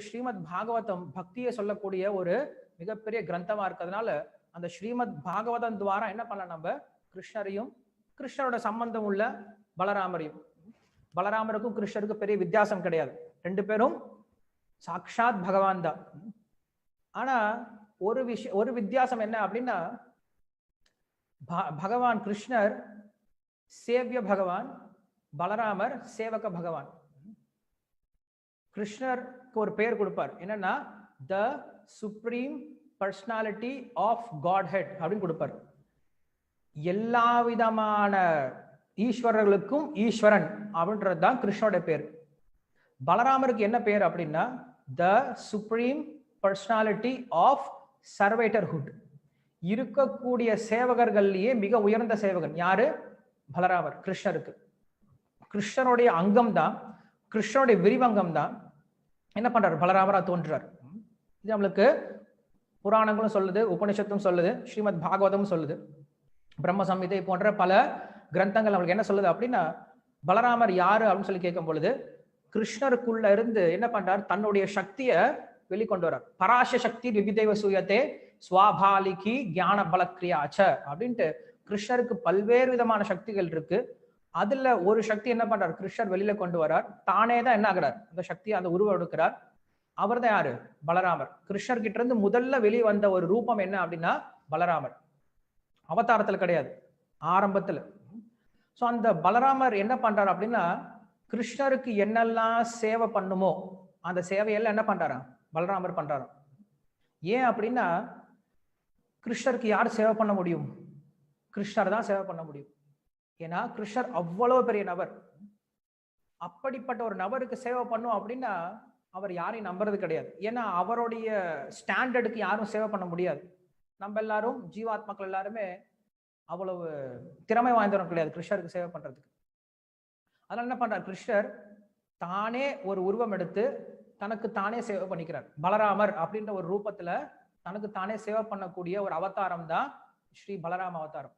ஸ்ரீமத் பாகவதம் பக்தியை சொல்லக்கூடிய ஒரு மிகப்பெரிய கிரந்தமா இருக்கிறதுனால அந்த ஸ்ரீமத் பாகவதம் துவாரா என்ன பண்ணலாம் நம்ம? கிருஷ்ணரையும் கிருஷ்ணரோட சம்பந்தம் உள்ள பலராமரையும். பலராமருக்கும் கிருஷ்ணருக்கும் பெரிய வித்தியாசம் கிடையாது. ரெண்டு பேரும் சாக்ஷாத் பகவான் தான். ஆனா ஒரு விஷயம் ஒரு வித்தியாசம் என்ன அப்படின்னா ப- பகவான் கிருஷ்ணர் சேவிய பகவான் பலராமர் சேவக பகவான். கிருஷ்ணருக்கு ஒரு பெயர் கொடுப்பார். என்னன்னா the supreme personality of Godhead அப்படின்னு கொடுப்பார். எல்லா விதமான ஈஸ்வரர்களுக்கும் ஈஸ்வரன் அப்படின்றது தான் கிருஷ்ணோட பேர். பலராமருக்கு என்ன பேர் அப்படின்னா the supreme personality of servitorhood இருக்கக்கூடிய சேவகர்கள்லயே மிக உயர்ந்த சேவகன். யாரு? பலராமர் கிருஷ்ணருக்கு. கிருஷ்ணனுடைய அங்கம் தான் கிருஷ்ணனுடைய விரிவங்கம் தான் என்ன பண்றாரு? பலராமரா தோன்றார் இது நம்மளுக்கு புராணங்களும் சொல்லுது உபனிஷத்தும் சொல்லுது ஸ்ரீமத் பாகவதமும் சொல்லுது. பிரம்ம சம்ஹிதை போன்ற பல கிரந்தங்கள் நம்மளுக்கு என்ன சொல்லுது அப்படின்னா பலராமர் யாரு அப்படின்னு சொல்லி கேட்கும் பொழுது கிருஷ்ணருக்குள்ள இருந்து என்ன பண்றார்? தன்னுடைய சக்தியை வெளிக்கொண்டு வர்றார். பராச சக்தி விவிதேவ சூயத்தே சுவாபாலிகி ஞான பலக்கிரியாச்ச அப்படின்ட்டு கிருஷ்ணருக்கு பல்வேறு விதமான சக்திகள் இருக்கு. அதுல ஒரு சக்தி என்ன பண்றார்? கிருஷ்ணர் வெளியில கொண்டு வரார் தானே தான் என்ன ஆகிறார்? அந்த சக்தியை அந்த உருவம் எடுக்கிறார். அவர் தான் யாரு? பலராமர். கிருஷ்ணர் கிட்ட இருந்து முதல்ல வெளியே வந்த ஒரு ரூபம் என்ன அப்படின்னா பலராமர். அவதாரத்துல கிடையாது. ஆரம்பத்துல. சோ அந்த பலராமர் என்ன பண்றாரு அப்படின்னா கிருஷ்ணருக்கு என்னெல்லாம் சேவை பண்ணுமோ அந்த சேவையெல்லாம் என்ன பண்றாராம்? பலராமர் பண்றாராம். ஏன் அப்படின்னா கிருஷ்ணருக்கு யார் சேவை பண்ண முடியும்? கிருஷ்ணர் தான் சேவை பண்ண முடியும். ஏன்னா கிருஷ்ணர் அவ்வளவு பெரிய நபர். அப்படிப்பட்ட ஒரு நபருக்கு சேவை பண்ணும் அப்படின்னா அவர் யாரையும் நம்புறது கிடையாது. ஏன்னா அவருடைய ஸ்டாண்டர்டுக்கு யாரும் சேவை பண்ண முடியாது. நம்ம எல்லாரும் ஜீவாத்மாக்கள் எல்லாருமே அவ்வளவு திறமை வாய்ந்தவரும் கிடையாது கிருஷ்ணருக்கு சேவை பண்றதுக்கு. அதனால என்ன பண்றார்? கிருஷ்ணர் தானே ஒரு உருவம் எடுத்து தனக்கு தானே சேவை பண்ணிக்கிறார். பலராமர் அப்படின்ற ஒரு ரூபத்துல தனக்கு தானே சேவை பண்ணக்கூடிய ஒரு அவதாரம் தான் ஸ்ரீ பலராம அவதாரம்.